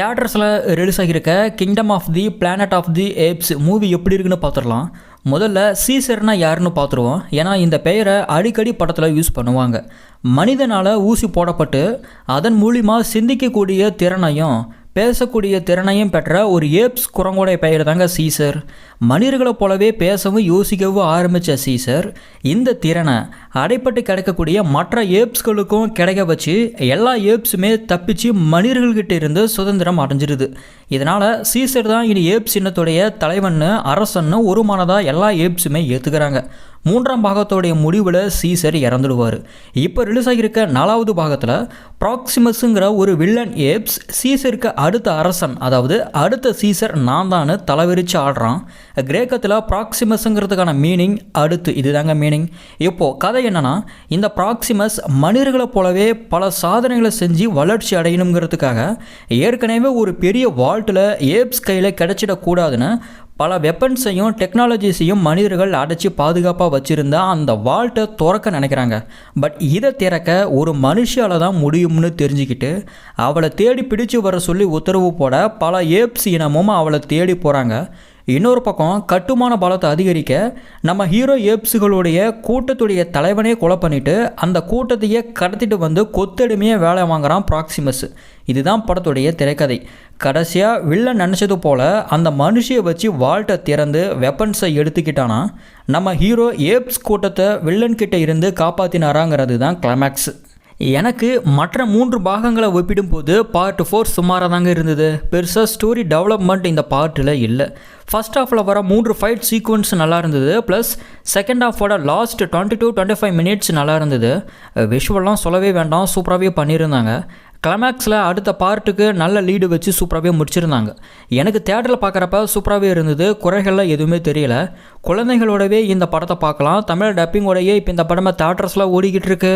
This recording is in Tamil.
தேட்டர்ஸில் release ஆகியிருக்க Kingdom of the Planet of the Apes movie எப்படி இருக்குன்னு பார்த்துடலாம். முதல்ல சீசர்னா யாருன்னு பார்த்துருவோம். ஏன்னா இந்த பெயரை அடிக்கடி படத்தில் யூஸ் பண்ணுவாங்க. மனிதனால் ஊசி போடப்பட்டு அதன் மூலிமா சிந்திக்கக்கூடிய திறனையும் பேசக்கூடிய திறனையும் பெற்ற ஒரு ஏப்ஸ் குரங்குடைய பெயர் தாங்க சீசர். மனிதர்களைப் போலவே பேசவும் யோசிக்கவும் ஆரம்பித்த சீசர் இந்த திறனை அடைப்பட்டு கிடைக்கக்கூடிய மற்ற ஏப்ஸ்களுக்கும் கிடைக்க வச்சு எல்லா ஏப்ஸுமே தப்பிச்சு மனிதர்கள்கிட்ட இருந்து சுதந்திரம் அடைஞ்சிருது. இதனால் சீசர் தான் இனி ஏப்ஸ் இனத்துடைய தலைவன்னு அரசன்னு ஒரு மனதாக எல்லா ஏப்ஸுமே ஏற்றுக்கிறாங்க மூன்றாம் பாகத்தோடைய முடிவில் சீசர் இறந்துடுவார். இப்போ ரிலீஸ் ஆகியிருக்க நாலாவது பாகத்தில் ப்ராக்சிமஸுங்கிற ஒரு வில்லன் ஏப்ஸ் சீசருக்கு அடுத்த அரசன் அதாவது அடுத்த சீசர் நான் தான் தலைவிரிச்சு ஆடுறான். கிரேக்கத்தில் ப்ராக்சிமஸுங்கிறதுக்கான மீனிங் அடுத்து இதுதாங்க மீனிங் இப்போது கதை என்னென்னா இந்த ப்ராக்சிமஸ் மனிதர்களைப் போலவே பல சாதனைகளை செஞ்சு வளர்ச்சி அடையணுங்கிறதுக்காக ஏற்கனவே ஒரு பெரிய வால்ட்டில் ஏப்ஸ் கையில் கிடச்சிடக்கூடாதுன்னு பல வெப்பன்ஸையும் டெக்னாலஜிஸையும் மனிதர்கள் அடைச்சி பாதுகாப்பாக வச்சுருந்தா அந்த வால்ட்டை திறக்க நினைக்கிறாங்க. பட் இதை திறக்க ஒரு மனுஷால தான் முடியும்னு தெரிஞ்சுக்கிட்டு அவளை தேடி பிடிச்சு வர சொல்லி உத்தரவு போட பல ஏப்ஸ் இனமும் அவளை தேடி போகிறாங்க இன்னொரு பக்கம் கட்டுமான பலத்தை அதிகரிக்க நம்ம ஹீரோ ஏப்ஸுகளுடைய கூட்டத்துடைய தலைவனே கொலை பண்ணிட்டு அந்த கூட்டத்தையே கடத்திட்டு வந்து கொத்தடிமையாக வேலை வாங்குறான் ப்ராக்சிமஸ். இதுதான் படத்துடைய திரைக்கதை. கடைசியாக வில்லன் நினச்சது போல் அந்த மனுஷியை வச்சு வால்ட்டை திறந்து வெப்பன்ஸை எடுத்துக்கிட்டானா? நம்ம ஹீரோ ஏப்ஸ் கூட்டத்தை வில்லன் கிட்டே இருந்து காப்பாற்றினாராங்கிறது தான் கிளைமேக்ஸ் எனக்கு மற்ற மூன்று பாகங்களை ஒப்பிடும்போது பார்ட் ஃபோர் சுமாராக தாங்க இருந்தது. பெருசாக ஸ்டோரி டெவலப்மெண்ட் இந்த பார்ட்டில் இல்லை. ஃபஸ்ட் ஹாஃபில் வர மூன்று ஃபைட் சீக்வன்ஸ் நல்லா இருந்தது. Plus second ஹாஃபோட last twenty two twenty five minutes நல்லா இருந்தது. விஷுவல்லாம் சொல்லவே வேண்டாம். சூப்பராகவே பண்ணியிருந்தாங்க. கிளைமேக்ஸில் அடுத்த பார்ட்டுக்கு நல்ல லீடு வச்சு சூப்பராகவே முடிச்சிருந்தாங்க. எனக்கு தேட்டரில் பார்க்குறப்ப சூப்பராகவே இருந்தது. குறைகள்லாம் எதுவுமே தெரியல. குழந்தைகளோடவே இந்த படத்தை பார்க்கலாம். தமிழ் டப்பிங்கோடையே இப்போ இந்த படமாக தேட்டர்ஸில் ஓடிக்கிட்டு இருக்கு.